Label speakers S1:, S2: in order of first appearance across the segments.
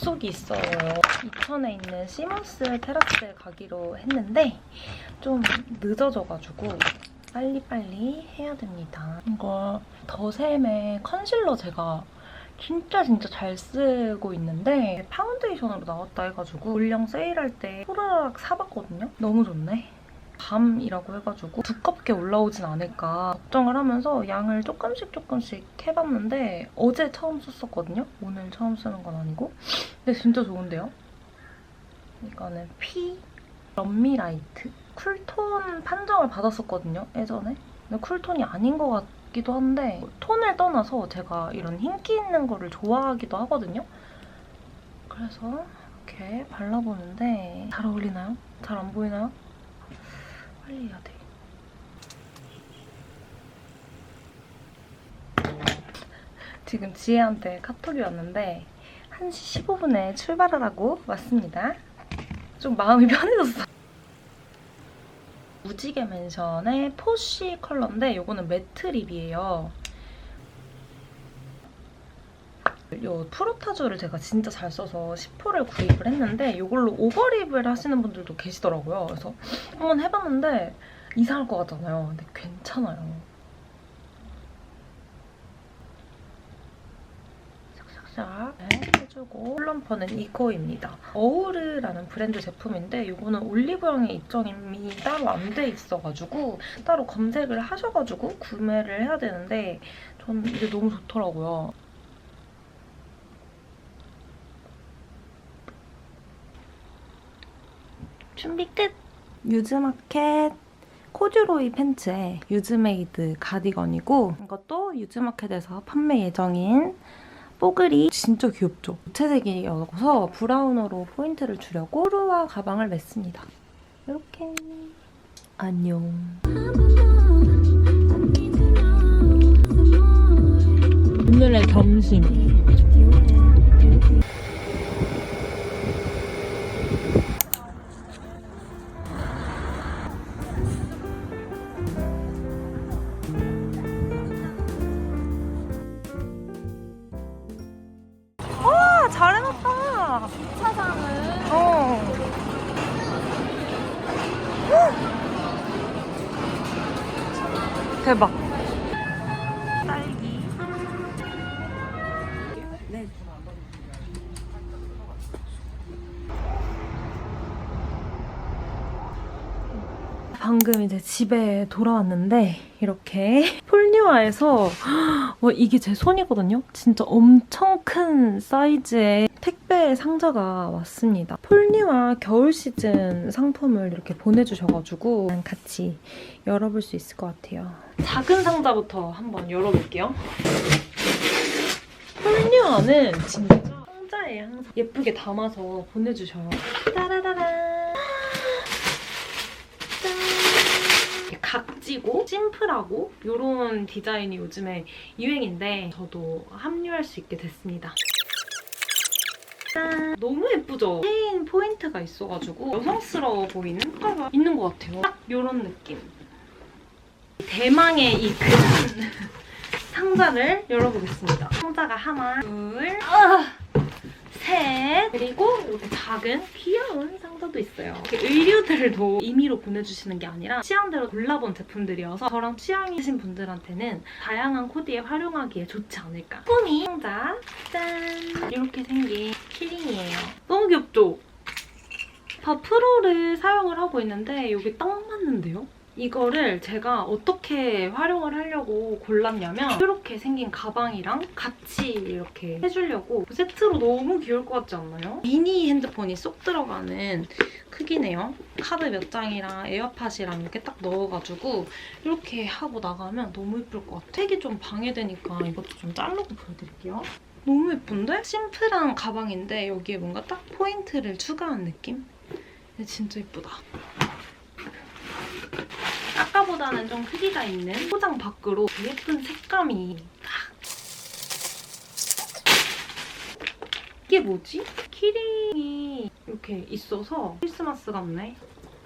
S1: 약속이 있어요. 이천에 있는 시머스 테라스에 가기로 했는데 좀 늦어져가지고 빨리빨리 해야 됩니다. 이거 더샘의 컨실러 제가 진짜 진짜 잘 쓰고 있는데 파운데이션으로 나왔다 해가지고 올영 세일할 때 호라락 사봤거든요. 너무 좋네. 밤이라고 해가지고 두껍게 올라오진 않을까 걱정을 하면서 양을 조금씩 조금씩 해봤는데 어제 처음 썼었거든요. 오늘 처음 쓰는 건 아니고. 근데 진짜 좋은데요? 이거는 피 럼미라이트 쿨톤 판정을 받았었거든요. 예전에. 근데 쿨톤이 아닌 것 같기도 한데 톤을 떠나서 제가 이런 흰기 있는 거를 좋아하기도 하거든요. 그래서 이렇게 발라보는데 잘 어울리나요? 잘 안 보이나요? 빨리 해야 돼. 지금 지혜한테 카톡이 왔는데 1시 15분에 출발하라고 왔습니다. 좀 마음이 편해졌어. 무지개 맨션의 포쉬 컬러인데 이거는 매트 립이에요. 이 프로타주를 제가 진짜 잘 써서 10호를 구입을 했는데 이걸로 오버립을 하시는 분들도 계시더라고요. 그래서 한번 해봤는데 이상할 것 같잖아요. 근데 괜찮아요. 샥샥샥 네, 해주고 훌럼퍼는 이코입니다. 어우르라는 브랜드 제품인데 이거는 올리브영에 입점이 따로 안 돼 있어가지고 따로 검색을 하셔가지고 구매를 해야 되는데 전 이게 너무 좋더라고요. 준비 끝! 유즈마켓 코듀로이 팬츠의 유즈메이드 가디건이고 이것도 유즈마켓에서 판매 예정인 뽀글이 진짜 귀엽죠? 무채색이어서 브라운으로 포인트를 주려고 호루와 가방을 맸습니다. 이렇게 안녕 오늘의 점심
S2: 차상을
S1: 어. 대박. 집에 돌아왔는데 이렇게 폴리와에서 와 이게 제 손이거든요. 진짜 엄청 큰 사이즈의 택배 상자가 왔습니다. 폴리와 겨울 시즌 상품을 이렇게 보내주셔가지고 같이 열어볼 수 있을 것 같아요. 작은 상자부터 한번 열어볼게요. 폴리와는 진짜 상자에 항상 예쁘게 담아서 보내주셔요. 따라라란. 각지고 심플하고 이런 디자인이 요즘에 유행인데 저도 합류할 수 있게 됐습니다. 짠! 너무 예쁘죠? 체인 포인트가 있어가지고 여성스러워 보이는 효과가 있는 것 같아요. 딱 이런 느낌. 대망의 이 큰 상자를 열어보겠습니다. 상자가 하나, 둘, 아, 셋 그리고 이렇게 작은 귀여운 상자 도 있어요. 의류들도 임의로 보내주시는 게 아니라 취향대로 골라본 제품들이어서 저랑 취향이 있으신 분들한테는 다양한 코디에 활용하기에 좋지 않을까. 꾸미 상자 짠 이렇게 생긴 키링이에요. 너무 귀엽죠? 다 프로를 사용을 하고 있는데 이게 딱 맞는데요? 이거를 제가 어떻게 활용을 하려고 골랐냐면 이렇게 생긴 가방이랑 같이 이렇게 해주려고 세트로 너무 귀여울 것 같지 않나요? 미니 핸드폰이 쏙 들어가는 크기네요. 카드 몇 장이랑 에어팟이랑 이렇게 딱 넣어가지고 이렇게 하고 나가면 너무 예쁠 것 같아요. 색이 좀 방해되니까 이것도 좀 자르고 보여드릴게요. 너무 예쁜데? 심플한 가방인데 여기에 뭔가 딱 포인트를 추가한 느낌? 진짜 예쁘다. 아까보다는 좀 크기가 있는 포장 밖으로 예쁜 색감이 딱. 이게 뭐지? 키링이 이렇게 있어서 크리스마스 같네.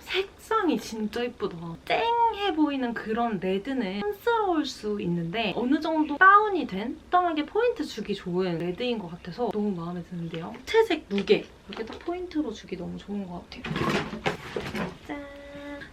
S1: 색상이 진짜 예쁘다. 쨍해 보이는 그런 레드는 촌스러울 수 있는데 어느 정도 다운이 된 적당하게 포인트 주기 좋은 레드인 것 같아서 너무 마음에 드는데요. 채색 무게 이렇게 딱 포인트로 주기 너무 좋은 것 같아요.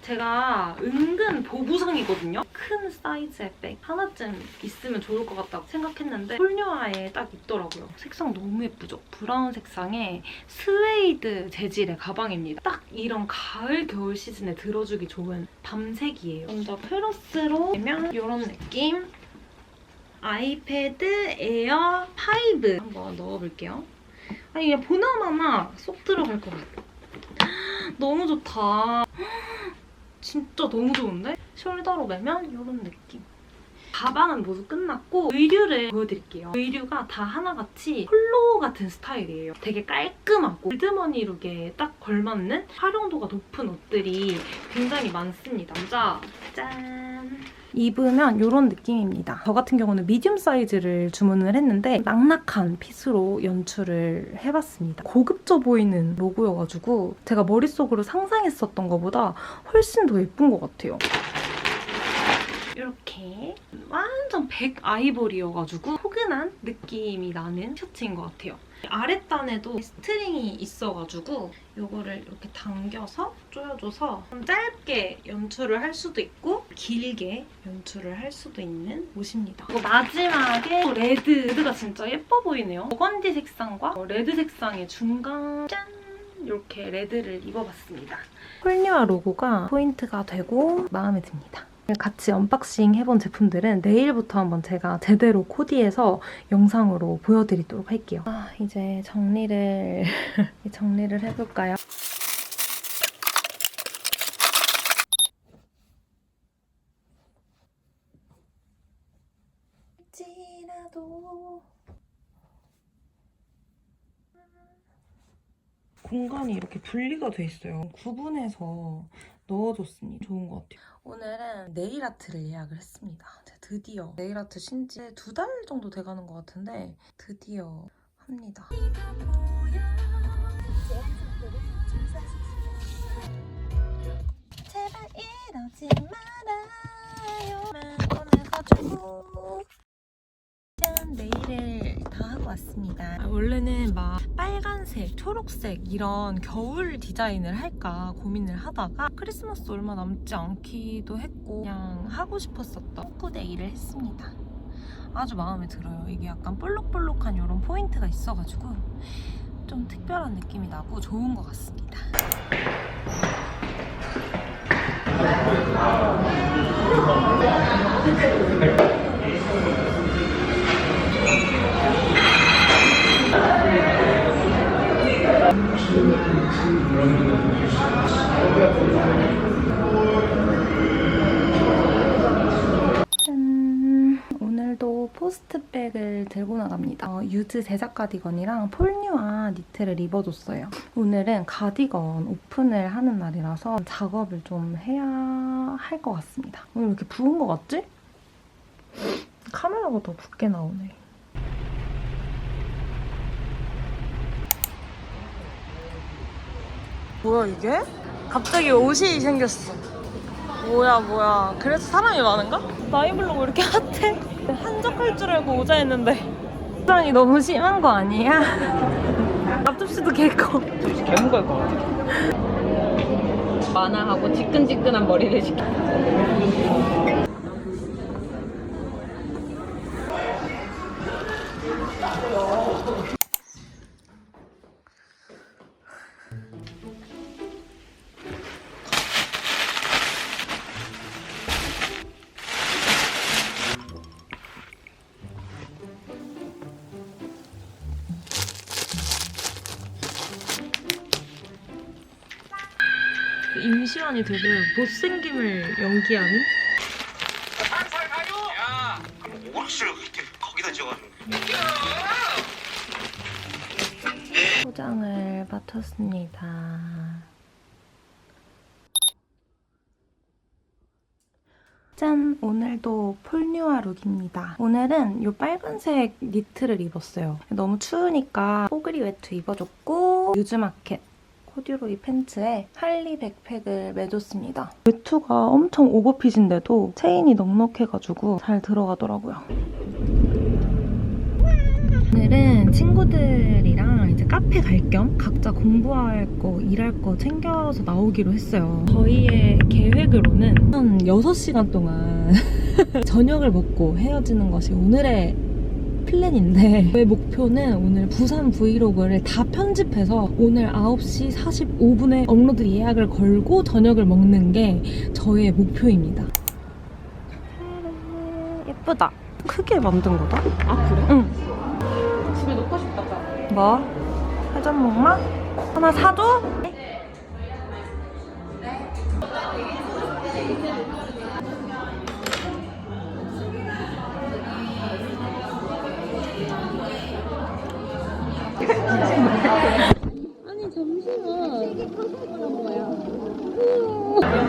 S1: 짠! 제가 은근 보부상이거든요. 큰 사이즈의 백 하나쯤 있으면 좋을 것 같다고 생각했는데 폴뉴아에 딱 있더라고요. 색상 너무 예쁘죠? 브라운 색상의 스웨이드 재질의 가방입니다. 딱 이런 가을 겨울 시즌에 들어주기 좋은 밤색이에요. 먼저 크로스로 되면 이런 느낌. 아이패드 에어 5 한번 넣어볼게요. 아니 그냥 보나마나 쏙 들어갈 것 같아. 너무 좋다. 진짜 너무 좋은데? 숄더로 매면 이런 느낌. 가방은 모두 끝났고 의류를 보여드릴게요. 의류가 다 하나같이 폴로 같은 스타일이에요. 되게 깔끔하고 골드머니 룩에 딱 걸맞는 활용도가 높은 옷들이 굉장히 많습니다. 남자 짠! 입으면 이런 느낌입니다. 저 같은 경우는 미디움 사이즈를 주문을 했는데 낙낙한 핏으로 연출을 해봤습니다. 고급져 보이는 로고여가지고 제가 머릿속으로 상상했었던 것보다 훨씬 더 예쁜 것 같아요. 이렇게 완전 백 아이보리여가지고 포근한 느낌이 나는 셔츠인 것 같아요. 아랫단에도 스트링이 있어가지고 이거를 이렇게 당겨서 조여줘서 좀 짧게 연출을 할 수도 있고 길게 연출을 할 수도 있는 옷입니다. 마지막에. 레드가 진짜 예뻐 보이네요. 버건디 색상과 레드 색상의 중간 짠! 이렇게 레드를 입어봤습니다. 폴리와 로고가 포인트가 되고 마음에 듭니다. 같이 언박싱 해본 제품들은 내일부터 한번 제가 제대로 코디해서 영상으로 보여드리도록 할게요. 아, 이제 정리를 정리를 해볼까요? 공간이 이렇게 분리가 돼 있어요. 구분해서 넣어줬으니 좋은 것 같아요. 오늘은 네일 아트를 예약을 했습니다. 드디어 네일 아트 신지 두 달 정도 돼가는 것 같은데 드디어 합니다. 초록색 이런 겨울 디자인을 할까 고민을 하다가 크리스마스 얼마 남지 않기도 했고 그냥 하고 싶었었던 포크 네일을 했습니다. 아주 마음에 들어요. 이게 약간 볼록볼록한 이런 포인트가 있어가지고 좀 특별한 느낌이 나고 좋은 것 같습니다. 짠! 오늘도 포스트백을 들고 나갑니다. 어, 유즈 제작 가디건이랑 폴뉴아 니트를 입어줬어요. 오늘은 가디건 오픈을 하는 날이라서 작업을 좀 해야 할 것 같습니다. 오늘 왜 이렇게 부은 것 같지? 카메라가 더 붓게 나오네. 뭐야 이게? 갑자기 옷이 생겼어. 뭐야 뭐야 그래서 사람이 많은가? 나이 블로그 이렇게 핫해? 한적할 줄 알고 오자 했는데 사람이 너무 심한 거 아니야? 앞접시도 개커
S2: 개무갈 것 같아. 만화하고 지끈지끈한 머리를 시켜.
S1: 시완이 되게 못생김을 연기하는?
S3: 야, 오락실을 그렇게 거기다 지어가지고.
S1: 포장을 맡았습니다. 짠! 오늘도 폴뉴아 룩입니다. 오늘은 이 빨간색 니트를 입었어요. 너무 추우니까 뽀글이 외투 입어줬고 유즈마켓 코듀로이 팬츠에 할리 백팩을 매줬습니다. 외투가 엄청 오버핏인데도 체인이 넉넉해가지고 잘 들어가더라고요. 오늘은 친구들이랑 이제 카페 갈 겸 각자 공부할 거, 일할 거 챙겨서 나오기로 했어요. 저희의 계획으로는 한 6시간 동안 저녁을 먹고 헤어지는 것이 오늘의 플랜인데 저의 목표는 오늘 부산 브이로그를 다 편집해서 오늘 9시 45분에 업로드 예약을 걸고 저녁을 먹는 게 저의 목표입니다. 예쁘다. 크게 만든 거다?
S2: 아 그래?
S1: 응.
S2: 집에 놓고 싶다.
S1: 뭐? 회전 목마? 하나 사줘?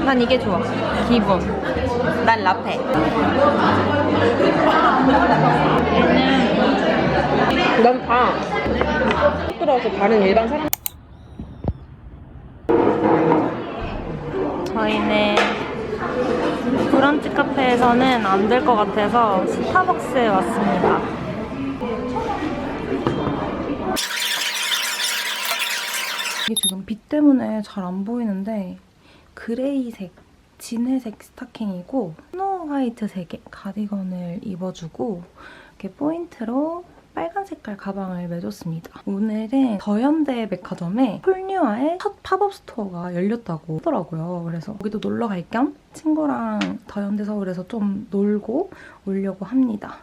S1: 난 이게 좋아. 기본. 난 라페.
S2: 난 다. 들어서 다른 일반 사람.
S1: 저희는 브런치 카페에서는 안 될 것 같아서 스타벅스에 왔습니다. 이게 지금 빛 때문에 잘 안 보이는데 그레이색, 진회색 스타킹이고 스노우 화이트 색의 가디건을 입어주고 이렇게 포인트로 빨간 색깔 가방을 매줬습니다. 오늘은 더현대 백화점에 폴뉴아의 첫 팝업 스토어가 열렸다고 하더라고요. 그래서 거기도 놀러 갈 겸 친구랑 더현대 서울에서 좀 놀고 오려고 합니다.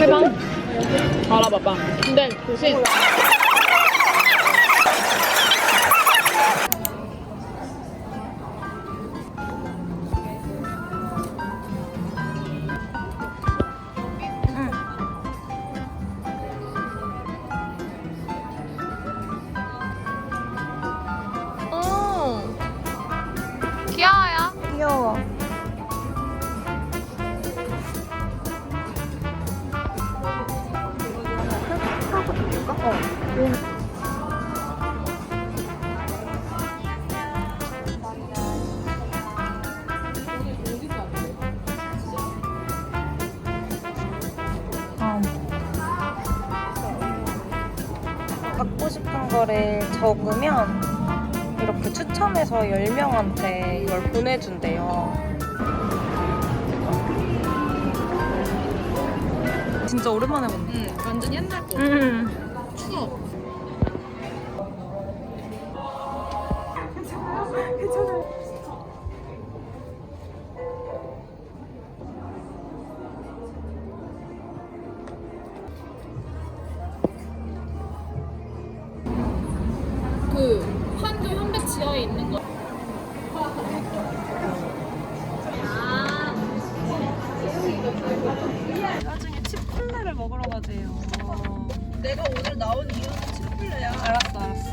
S2: 해봐. 알아봐봐. 근데 대신
S1: 거를 적으면 이렇게 추첨해서 10명한테 이걸 보내준대요. 진짜 오랜만에 봤네.
S2: 응, 완전 옛날 거.
S1: 음.
S2: 어. 내가 오늘 나온 이유는 침플레야. 알았어 알았어.